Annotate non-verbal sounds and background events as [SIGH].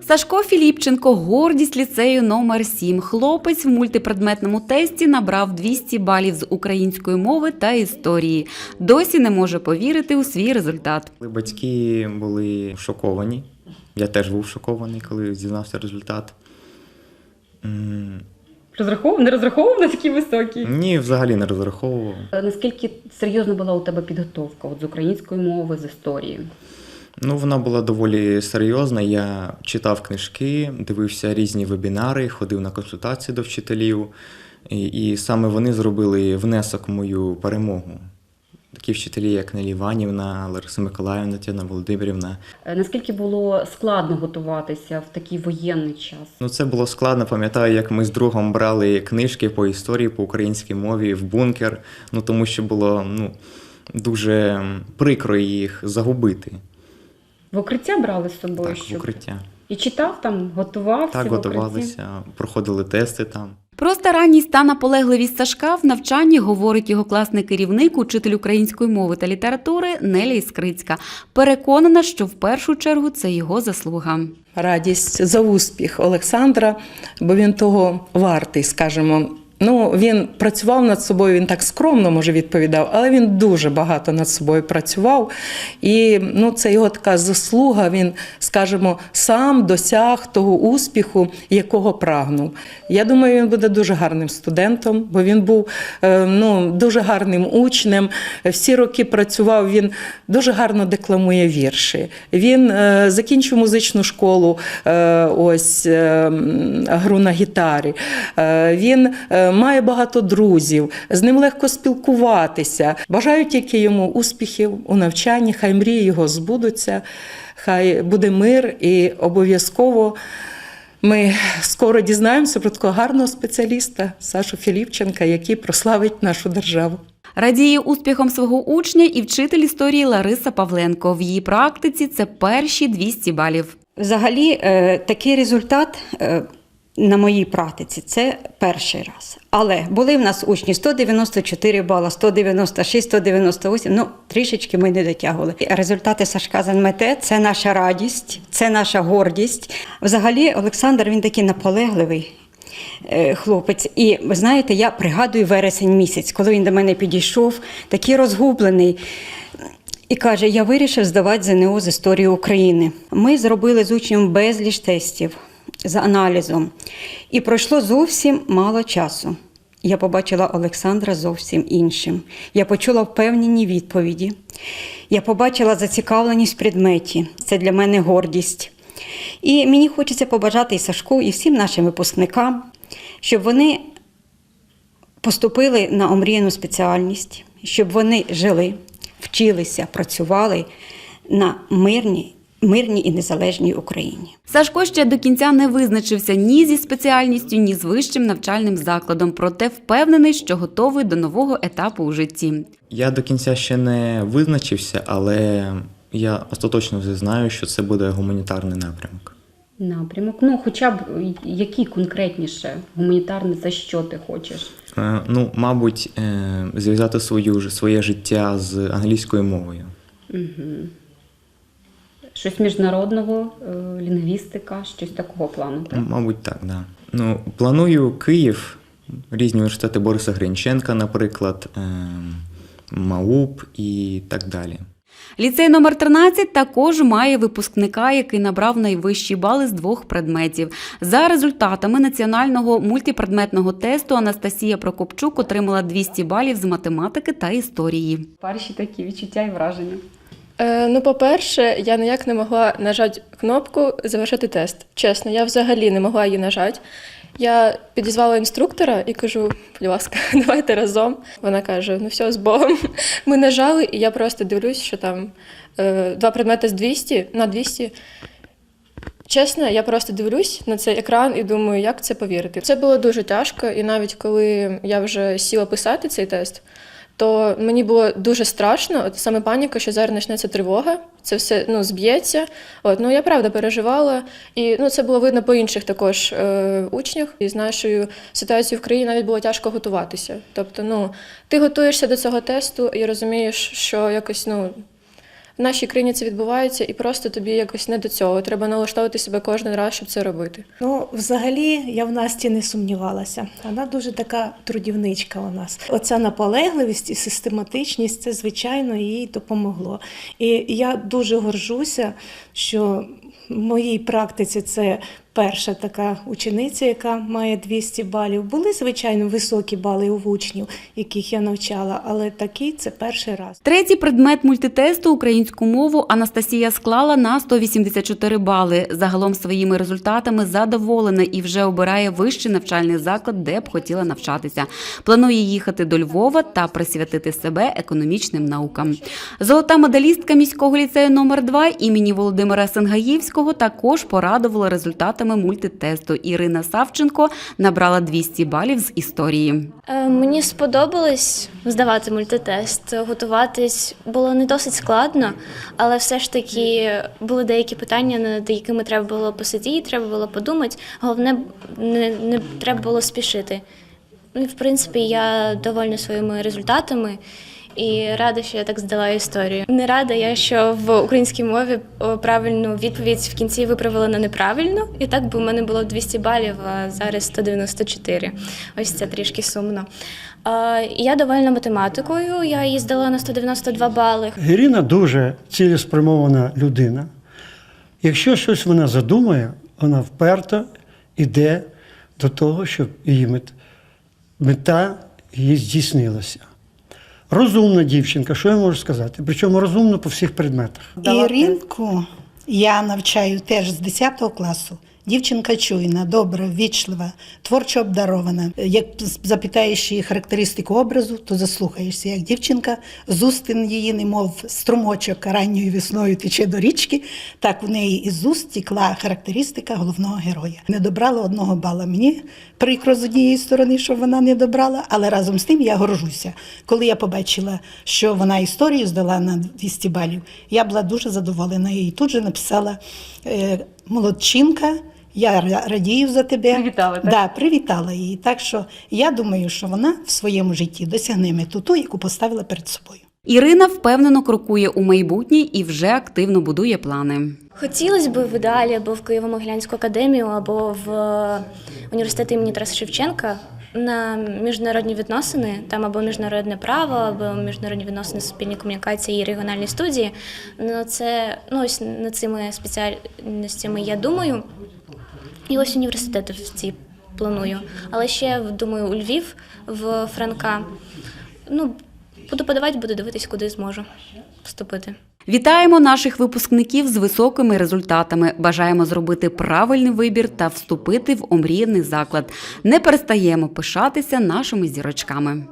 Сашко Філіпченко гордість ліцею номер 7 Хлопець в мультипредметному тесті набрав 200 балів з української мови та історії. Досі не може повірити у свій результат. Батьки були шоковані. Я теж був шокований, коли дізнався результат. Розраховував, не розраховував на такі високі. Ні, взагалі не розраховував. Наскільки серйозна була у тебе підготовка от з української мови, з історії? Ну, вона була доволі серйозна. Я читав книжки, дивився різні вебінари, ходив на консультації до вчителів, і, і саме вони зробили внесок в мою перемогу. Такі вчителі, як Нелі Іванівна, Лариса Миколаївна, Тетяна Володимирівна. Е, Наскільки було складно готуватися в такий воєнний час? Ну, це було складно. Пам'ятаю, як ми з другом брали книжки по історії, по українській мові в бункер. Ну тому що було ну, дуже прикро їх загубити. В укриття брали з собою Так, в укриття. І читав там, готувався. Так, в готувалися, проходили тести там. Про старанність та наполегливість Сашка в навчанні говорить його класний керівник, учитель української мови та літератури Неля Іскрицька. Переконана, що в першу чергу це його заслуга. радість за успіх Олександра, бо він того вартий, скажімо. Ну, він працював над собою, він так скромно може відповідав, але він дуже багато над собою працював. І ну, це його така заслуга. Він, скажімо, сам досяг того успіху, якого прагнув. Я думаю, він буде дуже гарним студентом, бо він був е, ну, дуже гарним учнем. Всі роки працював, він дуже гарно декламує вірші. Він е, закінчив музичну школу, е, ось гру на гітарі. Він має багато друзів, з ним легко спілкуватися. Бажаю тільки йому успіхів у навчанні, хай мрії його збудуться, хай буде мир і обов'язково. Ми скоро дізнаємося про такого гарного спеціаліста Сашу Філіпченка, який прославить нашу державу. Радіє успіхом свого учня і вчитель історії Лариса Павленко. В її практиці це перші 200 балів. Взагалі, е, такий результат е, на моїй практиці це перший раз. Але були в нас учні 194 бала, 196, 198, ну трішечки ми не дотягували. Результати Сашка з НМТ – це наша радість, це наша гордість. Взагалі, Олександр він такий наполегливий. е, Хлопець, і ви знаєте, я пригадую вересень місяць, коли він до мене підійшов, такий розгублений. І каже: я вирішив здавати ЗНО з історії України. Ми зробили з учнем безліч тестів за аналізом, і пройшло зовсім мало часу. Я побачила Олександра зовсім іншим. Я почула впевнені відповіді. Я побачила зацікавленість в предметі. Це для мене гордість. І мені хочеться побажати і Сашку, і всім нашим випускникам, щоб вони поступили на омріяну спеціальність, щоб вони жили, вчилися, працювали на мирній, мирній і незалежній Україні. Сашко ще до кінця не визначився ні зі спеціальністю, ні з вищим навчальним закладом, проте впевнений, що готовий до нового етапу у житті. Я до кінця ще не визначився, але я остаточно вже знаю, що це буде гуманітарний напрямок. Напрямок, ну хоча б який конкретніше гуманітарний, за що ти хочеш? Е, Ну, мабуть, е, зв'язати свою, своє життя з англійською мовою. Щось міжнародного, е, лінгвістика, щось такого плану. Так? Мабуть, так, да. Ну, планую Київ, різні університети Бориса Гринченка, наприклад, е, МАУП і так далі. Ліцей номер 13 також має випускника, який набрав найвищі бали з двох предметів. За результатами національного мультипредметного тесту Анастасія Прокопчук отримала 200 балів з математики та історії. Перші такі відчуття і враження. Е, ну, по-перше, я ніяк не могла нажати кнопку завершити тест. Чесно, я взагалі не могла її нажати. Я підізвала інструктора і кажу, будь ласка, [LAUGHS] давайте разом. Вона каже: ну все, з Богом. [LAUGHS] Ми нажали, і я просто дивлюсь, що там е, два предмети з 200 на 200. Чесно, я просто дивлюсь на цей екран і думаю, як це повірити. Це було дуже тяжко, і навіть коли я вже сіла писати цей тест, то мені було дуже страшно, от саме паніка, що зараз почнеться тривога, це все ну, зб'ється. От, ну, я правда переживала, і ну, це було видно по інших також е, учнях. І з нашою ситуацією в країні навіть було тяжко готуватися. Тобто, ну, ти готуєшся до цього тесту і розумієш, що якось ну, В нашій країні це відбувається, і просто тобі якось не до цього. Треба налаштовувати себе кожен раз, щоб це робити. Ну, взагалі, я в Насті не сумнівалася. Вона дуже така трудівничка у нас. Оця наполегливість і систематичність це, звичайно, їй допомогло. І я дуже горжуся, що в моїй практиці це перша така учениця, яка має 200 балів. Були, звичайно, високі бали у учнів, яких я навчала, але такий це перший раз. Третій предмет мультитесту українську мову Анастасія склала на 184 бали. Загалом своїми результатами задоволена і вже обирає вищий навчальний заклад, де б хотіла навчатися. Планує їхати до Львова та присвятити себе економічним наукам. Золота медалістка міського ліцею номер 2 імені Володимира Сенгаївського також порадувала результатами мультитесту. Ірина Савченко набрала 200 балів з історії. Е, Мені сподобалось здавати мультитест. Готуватись було не досить складно, але все ж таки були деякі питання, над якими треба було посидіти, треба було подумати. Головне, не, не треба було спішити. Ну і в принципі я довольна своїми результатами. І рада, що я так здала історію. Не рада я, що в українській мові правильну відповідь в кінці виправила на неправильну. І так би у мене було 200 балів, а зараз 194. Ось це трішки сумно. Я довольна математикою. Я її здала на 192 бали. Ірина дуже цілеспрямована людина. Якщо щось вона задумає, вона вперто йде до того, щоб її мета її здійснилася. Розумна дівчинка, що я можу сказати? Причому розумна по всіх предметах. Іринку я навчаю теж з 10 класу. Дівчинка чуйна, добра, ввічлива, творчо обдарована. Як запитаєш її характеристику образу, то заслухаєшся, як дівчинка з устин її, немов струмочок ранньою весною тече до річки, так у неї із уст тікла характеристика головного героя. Не добрала одного бала. Мені прикро з однієї сторони, що вона не добрала, але разом з тим я горжуся. Коли я побачила, що вона історію здала на 200 балів, я була дуже задоволена. Їй тут же написала е, молодчинка. Я ра- радію за тебе. Привітала, так? Да, привітала її. Так що я думаю, що вона в своєму житті досягне мету ту, яку поставила перед собою. Ірина впевнено крокує у майбутнє і вже активно будує плани. Хотілося б в ідеалі або в Києво-Могилянську академію, або в е, університет імені Тараса Шевченка на міжнародні відносини, там або міжнародне право, або міжнародні відносини, суспільні комунікації і регіональні студії. Ну, це ну, ось над цими спеціальностями я думаю. І ось університети в ці планую. Але ще думаю, у Львів в Франка. Ну, буду подавати, буду дивитись, куди зможу вступити. Вітаємо наших випускників з високими результатами. Бажаємо зробити правильний вибір та вступити в омріяний заклад. Не перестаємо пишатися нашими зірочками.